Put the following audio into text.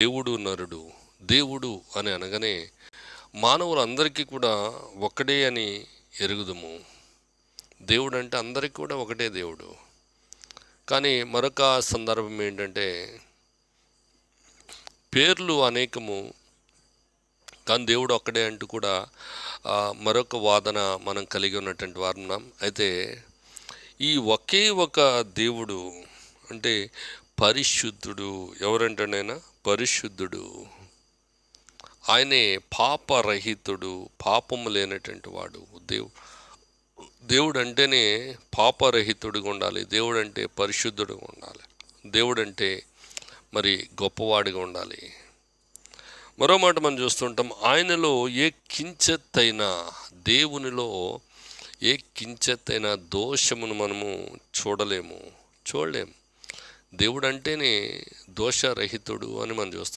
దేవుడు నరుడు దేవుడు అని అనగానే మానవులందరికీ కూడా ఒకటే అని ఎరుగుదము. దేవుడు అంటే అందరికీ కూడా ఒకటే దేవుడు. కానీ మరొక సందర్భం ఏంటంటే పేర్లు అనేకము కానీ దేవుడు ఒక్కడే అంటూ కూడా మరొక వాదన మనం కలిగి ఉన్నటువంటి వారు ఉన్నాం. అయితే ఈ ఒకే ఒక దేవుడు అంటే పరిశుద్ధుడు ఎవరంటేనైనా పరిశుద్ధుడు. ఆయనే పాపరహితుడు పాపము లేనటువంటి వాడు. దేవు దేవుడు అంటేనే పాపరహితుడిగా ఉండాలి. దేవుడు అంటే పరిశుద్ధుడిగా ఉండాలి. దేవుడు అంటే మరి గొప్పవాడిగా ఉండాలి. మరో మాట మనం చూస్తుంటాం ఆయనలో ఏ కించెత్తైన దేవునిలో ఏ కించెత్తైన దోషమును మనము చూడలేము. చూడలేము. దేవుడు అంటేనే దోషరహితుడు అని మనం చూస్తాం.